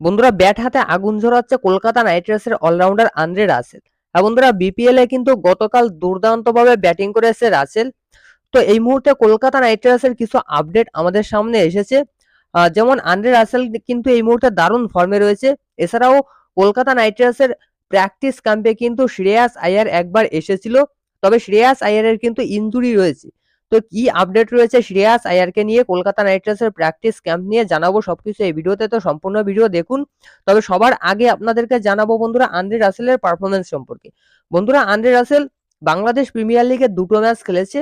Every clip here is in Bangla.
বন্ধুরা ব্যাট হাতে আগুন ঝরাচ্ছে কলকাতা নাইট রাইডার্সের অলরাউন্ডার আন্দ্রে রাসেল। আর বন্ধুরা বিপিএল এ কিন্তু গতকাল দুর্দান্তভাবে ব্যাটিং করেছে রাসেল। তো এই মুহূর্তে কলকাতা নাইট রাইডার্সের কিছু আপডেট আমাদের সামনে এসেছে। যেমন আন্দ্রে রাসেল কিন্তু এই মুহূর্তে দারুণ ফর্মে রয়েছে। এছাড়াও কলকাতা নাইট রাইডার্সের প্র্যাকটিস ক্যাম্পে কিন্তু শ্রেয়াস আয়ার একবার এসেছিল। তবে শ্রেয়াস আয়ারের কিন্তু ইনজুরি রয়েছে। তো কি আপডেট রয়েছে শ্রেয়াস আয়ারকে নিয়ে? কলকাতা নাইট রাইডার্সের প্র্যাকটিস ক্যাম্প নিয়ে জানাব সবকিছু এই ভিডিওতে। তো সম্পূর্ণ ভিডিও দেখুন। তবে সবার আগে আপনাদেরকে জানাব বন্ধুরা আন্দ্রে রাসেলের পারফরমেন্স সম্পর্কে। বন্ধুরা, আন্দ্রে রাসেল বাংলাদেশ প্রিমিয়ার লিগে দুটো ম্যাচ খেলেছে।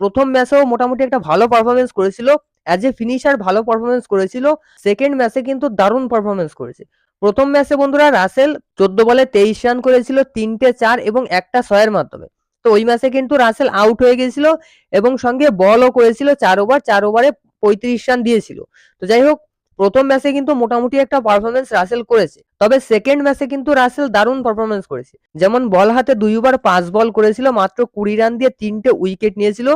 প্রথম ম্যাচেও মোটামুটি একটা ভালো পারফরমেন্স করেছিল। অ্যাজ এ ফিনিশার ভালো পারফরমেন্স করেছিল। সেকেন্ড ম্যাচে কিন্তু দারুণ পারফরমেন্স করেছে। প্রথম ম্যাচে বন্ধুরা রাসেল চোদ্দ বলে তেইশ রান করেছিল, তিনটে চার এবং একটা ছয়ের মাধ্যমে। তো ওই ম্যাচে কিন্তু রাসেল আউট হয়ে গেছিল এবং সঙ্গে বলও করেছিল চার ওভার চার ওভারে পঁয়ত্রিশ রান দিয়েছিল। তো যাই হোক, প্রথম ম্যাচে কিন্তু মোটামুটি একটা পারফরমেন্স রাসেল করেছে। তবে সেকেন্ড ম্যাচে কিন্তু রাসেল দারুণ পারফরমেন্স করেছে। যেমন বল হাতে দুই ওভার পাঁচ বল করেছিল, মাত্র কুড়ি রান দিয়ে তিনটে উইকেট নিয়েছিল।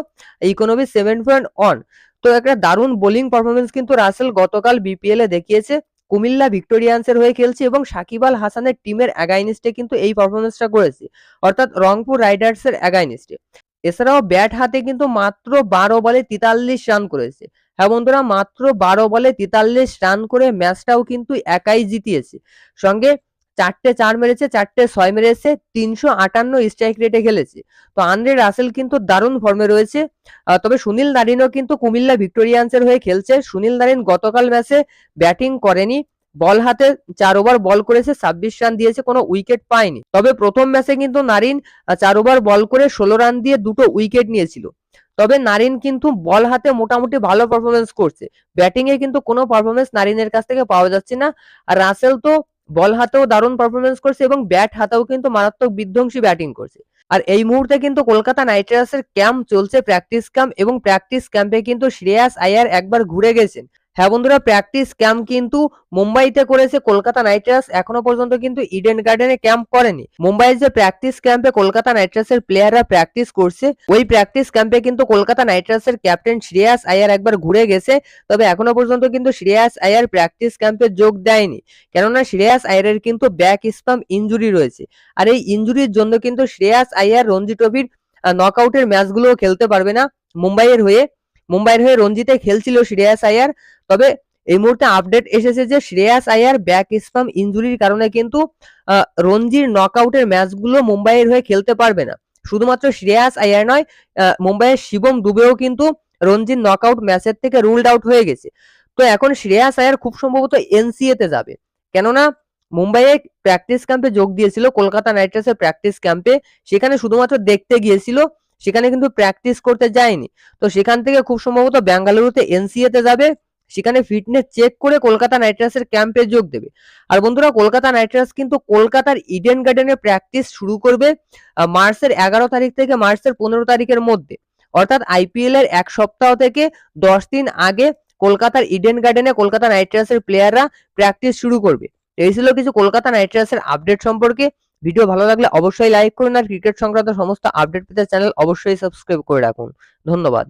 ইকোনমি সেভেন পয়েন্ট অন তো একটা দারুণ বোলিং পারফরমেন্স কিন্তু রাসেল গতকাল বিপিএল এ দেখিয়েছে। কুমিল্লা ভিক্টোরিয়ান্সের হয়ে খেলছে এবং সাকিব আল হাসানের টিমের অ্যাগাইনিস্টে কিন্তু এই পারফরমেন্সটা করেছে, অর্থাৎ রংপুর রাইডার্সের অ্যাগাইনিস্টে। এছাড়াও ব্যাট হাতে কিন্তু মাত্র বারো বলে তেতাল্লিশ রান করেছে। হ্যাঁ বন্ধুরা, মাত্র বারো বলে তেতাল্লিশ রান করে ম্যাচটাও কিন্তু একাই জিতিয়েছে। সঙ্গে চারটে চার মেরেছে, চারটে ছয় মেরেছে, তিনশো আটান্ন স্ট্রাইক রেটে খেলেছে। তো আন্দ্রে রাসেল কিন্তু দারুণ ফর্মে রয়েছে। তবে সুনীল নারিনও কিন্তু কুমিল্লা ভিক্টোরিয়ান্সের হয়ে খেলছে। সুনীল নারিন গতকাল ম্যাচে ব্যাটিং করেনি। বল হাতে চার ওভার বল করেছে, ছাব্বিশ রান দিয়েছে, কোনো উইকেট পায়নি। তবে প্রথম ম্যাচে কিন্তু নারিন চার ওভার বল করে ষোলো রান দিয়ে দুটো উইকেট নিয়েছিল। তবে নারিন কিন্তু বল হাতে মোটামুটি ভালো পারফরমেন্স করছে। ব্যাটিং এ কিন্তু কোনো পারফরমেন্স নারিনের কাছ থেকে পাওয়া যাচ্ছে না। আর রাসেল তো বল হাতেও দারুণ পারফরমেন্স করছে এবং ব্যাট হাতেও কিন্তু মারাত্মক বিধ্বংসী ব্যাটিং করছে। আর এই মুহূর্তে কিন্তু কলকাতা নাইট রাইডার্সের ক্যাম্প চলছে প্র্যাকটিস ক্যাম্প এবং প্র্যাকটিস ক্যাম্পে কিন্তু শ্রেয়াস আয়ার একবার ঘুরে গেছেন। হ্যাঁ বন্ধুরা প্র্যাকটিস ক্যাম্প কিন্তু মুম্বাইতে করেছে কলকাতা নাইট রাইডার্স এখনও পর্যন্ত কিন্তু ইডেন গার্ডেনে ক্যাম্প করেনি। মুম্বাইয়ের যে প্র্যাকটিস ক্যাম্পে কলকাতা নাইট রাইডার্সের প্লেয়াররা প্র্যাকটিস করছে, ওই প্র্যাকটিস ক্যাম্পে কিন্তু কলকাতা নাইট রাইডার্সের ক্যাপ্টেন শ্রেয়াস আয়ার একবার ঘুরে গেছে। তবে এখনও পর্যন্ত কিন্তু শ্রেয়াস আয়ার প্র্যাকটিস ক্যাম্পে যোগ দেয়নি। কেননা শ্রেয়াস আয়ারের কিন্তু ব্যাক স্পাম ইনজুরি রয়েছে। আর এই ইনজুরির জন্য কিন্তু শ্রেয়াস আয়ার রঞ্জি ট্রফির নকআউটের ম্যাচগুলোও খেলতে পারবে না মুম্বাইয়ের হয়ে। মুম্বাইয়ের হয়ে রঞ্জিতে খেলছিল শ্রেয়াস আয়ার। তবে এই মুহূর্তে আপডেট এসেছে যে শ্রেয়াস আয়ার ব্যাক স্পাম ইঞ্জুরির কারণে কিন্তু রঞ্জির নকআউটের ম্যাচগুলো মুম্বাইয়ের হয়ে খেলতে পারবে না। শুধুমাত্র শ্রেয়াস আয়ার নয় মুম্বাইয়ের শিবম দুবেও কিন্তু রঞ্জির নকআউট ম্যাচের থেকে রুলড আউট হয়ে গেছে। তো এখন শ্রেয়াস আয়ার খুব সম্ভবত এনসিএ তে যাবে। কেননা, মুম্বাইয়ে প্র্যাকটিস ক্যাম্পে যোগ দিয়েছিল, কলকাতা নাইট রাইডার্সের প্র্যাকটিস ক্যাম্পে সেখানে শুধুমাত্র দেখতে গিয়েছিল সেখানে কিন্তু প্র্যাকটিস করতে যায়নি। তো সেখান থেকে খুব সম্ভবত বেঙ্গালুরুতে এনসিএ তে যাবে, সেখানে ফিটনেস চেক করে কলকাতা নাইট রাইডার্সের ক্যাম্পে যোগ দেবে। আর বন্ধুরা, কলকাতা নাইট রাইডার্স কিন্তু কলকাতার ইডেন গার্ডেনে প্র্যাকটিস শুরু করবে মার্চের এগারো তারিখ থেকে মার্চের পনেরো তারিখের মধ্যে। অর্থাৎ আইপিএল এর এক সপ্তাহ থেকে দশ দিন আগে কলকাতার ইডেন গার্ডেনে কলকাতা নাইট রাইডার্সের প্লেয়াররা প্র্যাকটিস শুরু করবে। এই ছিল কিছু কলকাতা নাইট রাইডার্সের আপডেট সম্পর্কে। ভিডিও ভালো লাগলে অবশ্যই লাইক করুন আর ক্রিকেট সংক্রান্ত সমস্ত আপডেট পেতে চ্যানেল অবশ্যই সাবস্ক্রাইব করে রাখুন। ধন্যবাদ।